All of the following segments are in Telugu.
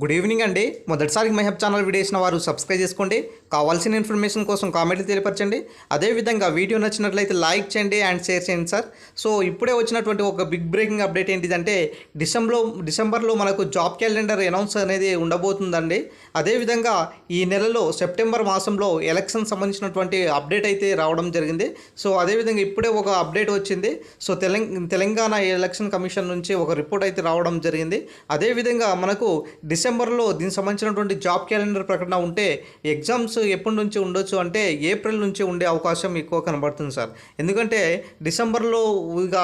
గుడ్ ఈవినింగ్ అండి. మొదటిసారి మహబ్ ఛానల్ వీడియో ఇచ్చిన వారు సబ్స్క్రైబ్ చేసుకోండి. కావాల్సిన ఇన్ఫర్మేషన్ కోసం కామెంట్లు తెలియపరచండి. అదేవిధంగా వీడియో నచ్చినట్లయితే లైక్ చేయండి అండ్ షేర్ చేయండి సార్. సో ఇప్పుడే వచ్చినటువంటి ఒక బిగ్ బ్రేకింగ్ అప్డేట్ ఏంటిదంటే డిసెంబర్లో డిసెంబర్లో మనకు జాబ్ క్యాలెండర్ అనౌన్స్ అనేది ఉండబోతుందండి. అదేవిధంగా ఈ నెలలో సెప్టెంబర్ మాసంలో ఎలక్షన్ సంబంధించినటువంటి అప్డేట్ అయితే రావడం జరిగింది. సో అదేవిధంగా ఇప్పుడే ఒక అప్డేట్ వచ్చింది. సో తెలంగాణ ఎలక్షన్ కమిషన్ నుంచి ఒక రిపోర్ట్ అయితే రావడం జరిగింది. అదేవిధంగా మనకు డిసెంబర్లో దీనికి సంబంధించినటువంటి జాబ్ క్యాలెండర్ ప్రకటన ఉంటే ఎగ్జామ్స్ ఎప్పటి నుంచి ఉండొచ్చు అంటే ఏప్రిల్ నుంచి ఉండే అవకాశం ఎక్కువ కనబడుతుంది సార్. ఎందుకంటే డిసెంబర్లో ఇక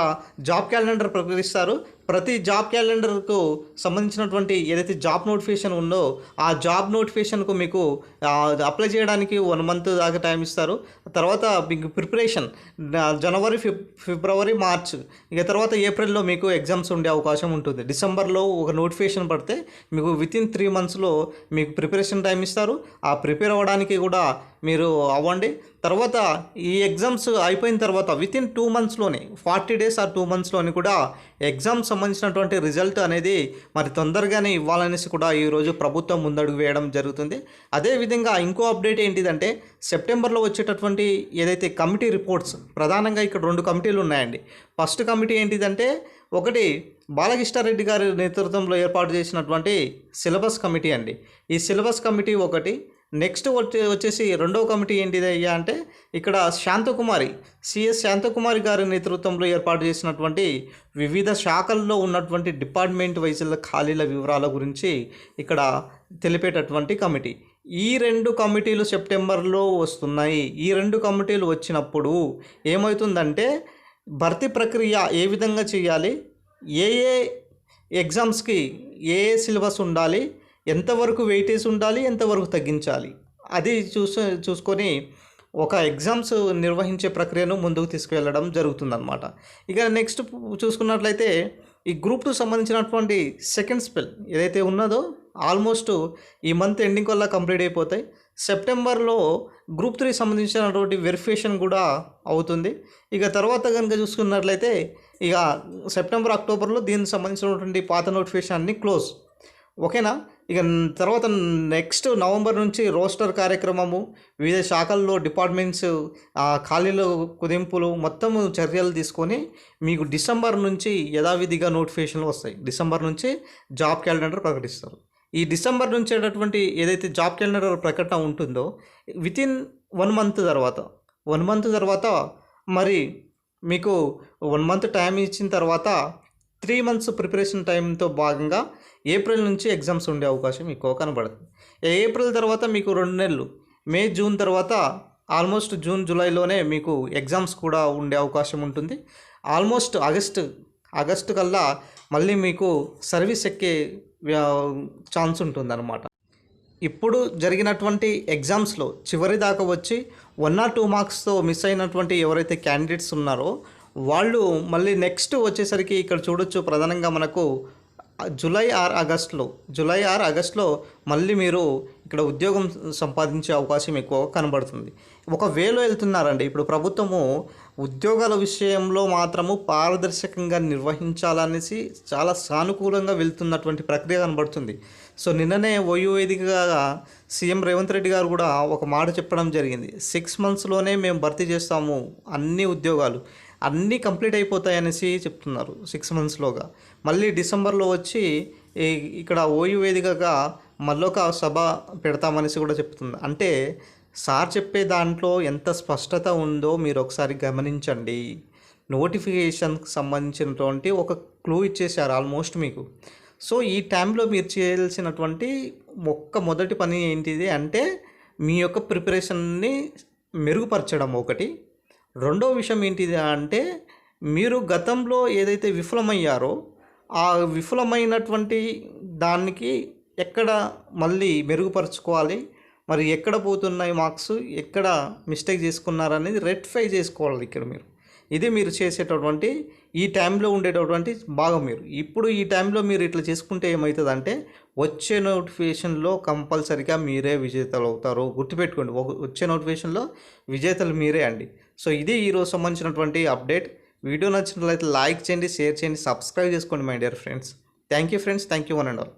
జాబ్ క్యాలెండర్ ప్రకటిస్తారు. ప్రతి జాబ్ క్యాలెండర్కు సంబంధించినటువంటి ఏదైతే జాబ్ నోటిఫికేషన్ ఉందో ఆ జాబ్ నోటిఫికేషన్కు మీకు అప్లై చేయడానికి వన్ మంత్ దాకా టైం ఇస్తారు. తర్వాత మీకు ప్రిపరేషన్ జనవరి ఫిబ్ ఫిబ్రవరి మార్చ్ ఇక తర్వాత ఏప్రిల్లో మీకు ఎగ్జామ్స్ ఉండే అవకాశం ఉంటుంది. డిసెంబర్లో ఒక నోటిఫికేషన్ పడితే మీకు విత్ ఇన్ త్రీ మంత్స్లో మీకు ప్రిపరేషన్ టైం ఇస్తారు. ఆ ప్రిపేర్ అవ్వడానికి కూడా మీరు అవ్వండి. తర్వాత ఈ ఎగ్జామ్స్ అయిపోయిన తర్వాత విత్ ఇన్ టూ మంత్స్లోనే ఫార్టీ డేస్ ఆ టూ మంత్స్లోని కూడా ఎగ్జామ్స్ సంబంధించినటువంటి రిజల్ట్ అనేది మరి తొందరగానే ఇవ్వాలనేసి కూడా ఈరోజు ప్రభుత్వం ముందడుగు వేయడం జరుగుతుంది. అదేవిధంగా ఇంకో అప్డేట్ ఏంటిదంటే సెప్టెంబర్లో వచ్చేటటువంటి ఏదైతే కమిటీ రిపోర్ట్స్ ప్రధానంగా ఇక్కడ రెండు కమిటీలు ఉన్నాయండి. ఫస్ట్ కమిటీ ఏంటిదంటే ఒకటి బాలకృష్ణారెడ్డి గారి నేతృత్వంలో ఏర్పాటు చేసినటువంటి సిలబస్ కమిటీ అండి. ఈ సిలబస్ కమిటీ ఒకటి నెక్స్ట్ వచ్చేసి రెండవ కమిటీ ఏంటిది అయ్యా అంటే ఇక్కడ శాంతకుమారి సిఎస్ శాంతకుమారి గారి నేతృత్వంలో ఏర్పాటు చేసినటువంటి వివిధ శాఖల్లో ఉన్నటువంటి డిపార్ట్మెంట్ వైజ్ల ఖాళీల వివరాల గురించి ఇక్కడ తెలిపేటటువంటి కమిటీ. ఈ రెండు కమిటీలు సెప్టెంబర్లో వస్తున్నాయి. ఈ రెండు కమిటీలు వచ్చినప్పుడు ఏమవుతుందంటే భర్తీ ప్రక్రియ ఏ విధంగా చేయాలి? ఏ ఏ ఎగ్జామ్స్కి ఏ ఏ సిలబస్ ఉండాలి? ఎంతవరకు వెయిటేజ్ ఉండాలి ఎంతవరకు తగ్గించాలి? అది చూసు చూసుకొని ఒక ఎగ్జామ్స్ నిర్వహించే ప్రక్రియను ముందుకు తీసుకువెళ్ళడం జరుగుతుందన్నమాట. ఇక నెక్స్ట్ చూసుకున్నట్లయితే ఈ గ్రూప్ టూ సంబంధించినటువంటి సెకండ్ స్పెల్ ఏదైతే ఉన్నదో ఆల్మోస్ట్ ఈ మంత్ ఎండింగ్ వల్ల కంప్లీట్ అయిపోతాయి. సెప్టెంబర్లో గ్రూప్ త్రీ సంబంధించినటువంటి వెరిఫికేషన్ కూడా అవుతుంది. ఇక తర్వాత కనుక చూసుకున్నట్లయితే ఇక సెప్టెంబర్ అక్టోబర్లో దీనికి సంబంధించినటువంటి పాత నోటిఫికేషన్ అన్ని క్లోజ్ ఓకేనా? ఇక తర్వాత నెక్స్ట్ నవంబర్ నుంచి రోస్టర్ కార్యక్రమము వివిధ శాఖల్లో డిపార్ట్మెంట్స్ ఆ, ఖాళీల కుదింపులు మొత్తం చర్యలు తీసుకొని మీకు డిసెంబర్ నుంచి యథావిధిగా నోటిఫికేషన్లు వస్తాయి. డిసెంబర్ నుంచి జాబ్ క్యాలెండర్ ప్రకటిస్తారు. ఈ డిసెంబర్ నుంచి అటువంటి ఏదైతే జాబ్ క్యాలెండర్ ప్రకటన ఉంటుందో విత్ ఇన్ వన్ మంత్ తర్వాత వన్ మంత్ తర్వాత మరి మీకు వన్ మంత్ టైం ఇచ్చిన తర్వాత త్రీ మంత్స్ ప్రిపరేషన్ టైంతో భాగంగా ఏప్రిల్ నుంచి ఎగ్జామ్స్ ఉండే అవకాశం ఎక్కువ కనబడుతుంది. ఏప్రిల్ తర్వాత మీకు రెండు నెలలు మే జూన్ తర్వాత ఆల్మోస్ట్ జూన్ జూలైలోనే మీకు ఎగ్జామ్స్ కూడా ఉండే అవకాశం ఉంటుంది. ఆల్మోస్ట్ ఆగస్ట్ ఆగస్టు కల్లా మళ్ళీ మీకు సర్వీస్ ఎక్కే ఛాన్స్ ఉంటుందన్నమాట. ఇప్పుడు జరిగినటువంటి ఎగ్జామ్స్లో చివరి దాకా వచ్చి వన్ ఆర్ టూ మార్క్స్తో మిస్ అయినటువంటి ఎవరైతే క్యాండిడేట్స్ ఉన్నారో వాళ్ళు మళ్ళీ నెక్స్ట్ వచ్చేసరికి ఇక్కడ చూడొచ్చు ప్రధానంగా మనకు జూలై ఆర్ ఆగస్ట్లో జూలై ఆర్ ఆగస్ట్లో మళ్ళీ మీరు ఇక్కడ ఉద్యోగం సంపాదించే అవకాశం ఎక్కువ కనబడుతుంది. ఒక వేలో వెళ్తున్నారండి ఇప్పుడు ప్రభుత్వము ఉద్యోగాల విషయంలో మాత్రము పారదర్శకంగా నిర్వహించాలనేసి చాలా సానుకూలంగా వెళ్తున్నటువంటి ప్రక్రియ కనబడుతుంది. సో నిన్ననే వయోవేదికగా సీఎం రేవంత్ రెడ్డి గారు కూడా ఒక మాట చెప్పడం జరిగింది. సిక్స్ మంత్స్లోనే మేము భర్తీ చేస్తాము అన్ని ఉద్యోగాలు. అన్నీ కంప్లీట్ అయిపోతాయనేసి చెప్తున్నారు సిక్స్ మంత్స్లోగా మళ్ళీ డిసెంబర్లో వచ్చి ఇక్కడ ఓయు వేదికగా మళ్ళొక సభ పెడతామనేసి కూడా చెప్తుంది. అంటే సార్ చెప్పే దాంట్లో ఎంత స్పష్టత ఉందో మీరు ఒకసారి గమనించండి. నోటిఫికేషన్కి సంబంధించినటువంటి ఒక క్లూ ఇచ్చేసారు ఆల్మోస్ట్ మీకు. సో ఈ టైంలో మీరు చేయాల్సినటువంటి ఒక్క మొదటి పని ఏంటిది అంటే మీ యొక్క ప్రిపరేషన్ని మెరుగుపరచడం ఒకటి. రెండో విషయం ఏంటిది అంటే మీరు గతంలో ఏదైతే విఫలమయ్యారో ఆ విఫలమైనటువంటి దానికి ఎక్కడ మళ్ళీ మెరుగుపరుచుకోవాలి? మరి ఎక్కడ పోతున్నాయి మార్క్స్? ఎక్కడ మిస్టేక్ చేసుకున్నారనేది రెక్టిఫై చేసుకోవాలి ఇక్కడ మీరు. ఇది మీరు చేసేటటువంటి ఈ టైంలో ఉండేటటువంటి భాగం మీరు. ఇప్పుడు ఈ టైంలో మీరు ఇట్లా చేసుకుంటే ఏమవుతుందంటే వచ్చే నోటిఫికేషన్లో కంపల్సరిగా మీరే విజేతలు అవుతారు గుర్తుపెట్టుకోండి వచ్చే నోటిఫికేషన్లో విజేతలు మీరే అండి. సో ఇది ఈరోజు సంబంధించినటువంటి అప్డేట్. వీడియో నచ్చినట్లయితే లైక్ చేయండి షేర్ చేయండి సబ్స్క్రైబ్ చేసుకోండి my dear friends. Thank you friends thank you one and all.